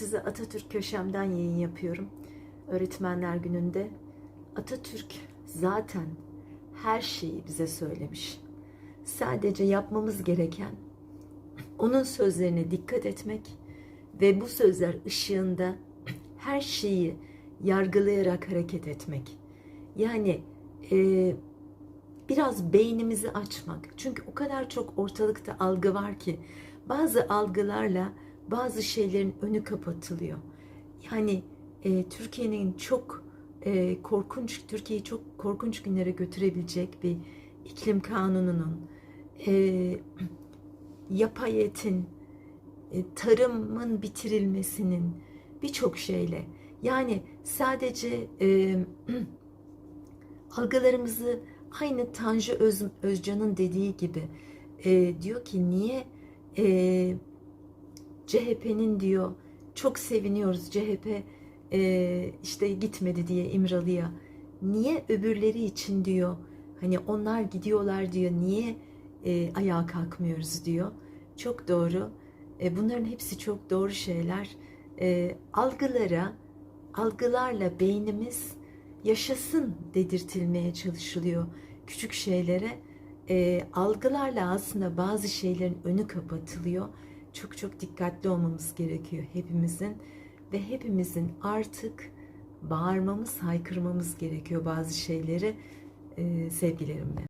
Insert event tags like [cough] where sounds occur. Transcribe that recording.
Size Atatürk köşemden yayın yapıyorum. Öğretmenler gününde. Atatürk zaten her şeyi bize söylemiş. Sadece yapmamız gereken onun sözlerine dikkat etmek ve bu sözler ışığında her şeyi yargılayarak hareket etmek. Yani e, biraz beynimizi açmak. Çünkü o kadar çok ortalıkta algı var ki bazı algılarla bazı şeylerin önü kapatılıyor. Yani e, Türkiye'nin çok e, korkunç, Türkiye'yi çok korkunç günlere götürebilecek bir iklim kanununun, e, [clears throat] yapay etin, e, tarımın bitirilmesinin birçok şeyle yani sadece e, [clears throat] algılarımızı aynı Tanju Öz, Özcan'ın dediği gibi e, diyor ki niye e, CHP'nin diyor çok seviniyoruz CHP e, işte gitmedi diye İmralı'ya. Niye öbürleri için diyor hani onlar gidiyorlar diyor niye e, ayağa kalkmıyoruz? diyor. Çok doğru. E, bunların hepsi çok doğru şeyler. E, algılara algılarla beynimiz yaşasın dedirtilmeye çalışılıyor küçük şeylere. E, algılarla aslında bazı şeylerin önü kapatılıyor çok çok dikkatli olmamız gerekiyor hepimizin ve hepimizin artık bağırmamız, haykırmamız gerekiyor bazı şeyleri e, sevgilerimle.